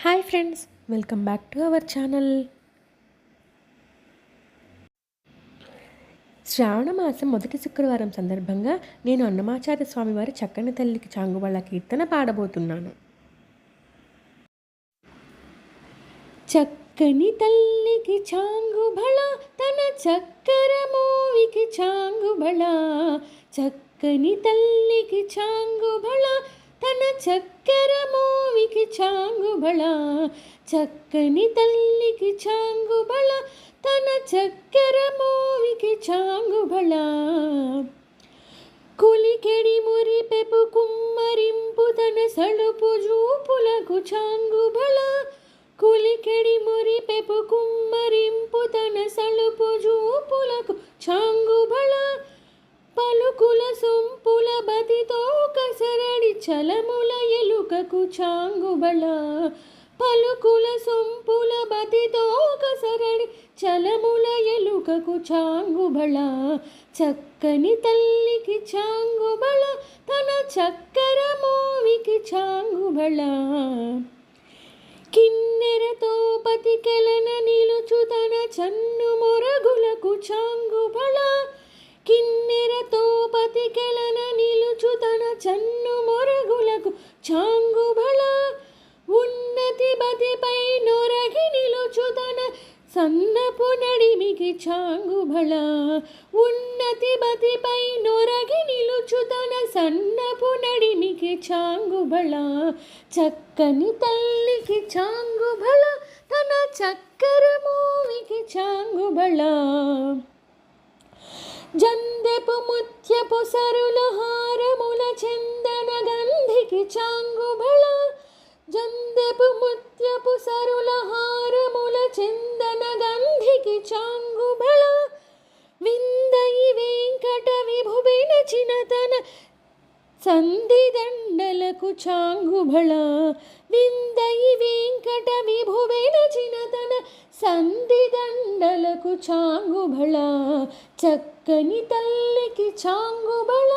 Hi friends welcome back to our channel శ్రావణ మాసం మొదటి శుక్రవారం సందర్భంగా నేను అన్నమాచార్య స్వామివారి చక్కని తల్లికి చాంగువాళ్ళ కీర్తన పాడబోతున్నాను. చక్కని తల్లికి చాంగుబళ తన చక్కర మోవికి చాంగుబళ చక్కని తల్లికి చాంగుబళ తన చక్కర మోవికి చాంగుబళ చక్కని తల్లికి చాంగుబళ తన చక్కెర మోవికి చాంగుబళ. కులికెడి మురిపెపు కుమ్మరింపు తన సడుపు జూపులకు చాంగుబళ. కులికెడి మురిపెపు కుమ్మరింపు తన సడుపు జూపులకు సొంపుల బతితో కసరడి చలముల ఎలుకకు చాంగుబళ. పలుకుల సొంపుల బతితో కసరడి చలముల ఎలుకకు చాంగుబళ. చక్కని తల్లికి చాంగుబళ తన చక్కర మోవికి చాంగుబళ. కిన్నెరతో పతికెలన నిలుచు తన చన్ను మొరగులకు చాంగుబళ. కిన్నె చాంగుబళ ఉన్నతి బతిపై నొరగి నిలుచుతన సన్నపు నడిమికి చాంగుబళ ఉన్నతి బతిపై నొరగి నిలుచుతన సన్నపు నడిమికి చాంగుబళ చక్కని తల్లికి చాంగుబళ తన చక్కర మూవికి చాంగుబళ. జందెపు ముత్యపు సరులహా చాంగుబళ జందెపు ముత్యపు సరుల హారముల చందన గంధికి చాంగుబళ విందయి వెంకట విభువిన చినతన సంధి దండలకు చాంగుబళ విందయి వెంకట విభువిన చినతన సంధి దండలకు చాంగుబళ చక్కని తల్లికి చాంగుబళ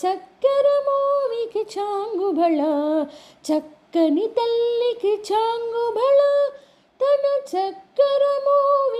చక్కరమోవికి చాంగుబళ చక్కని తల్లికి చాంగుబళ తన చక్కరమోవి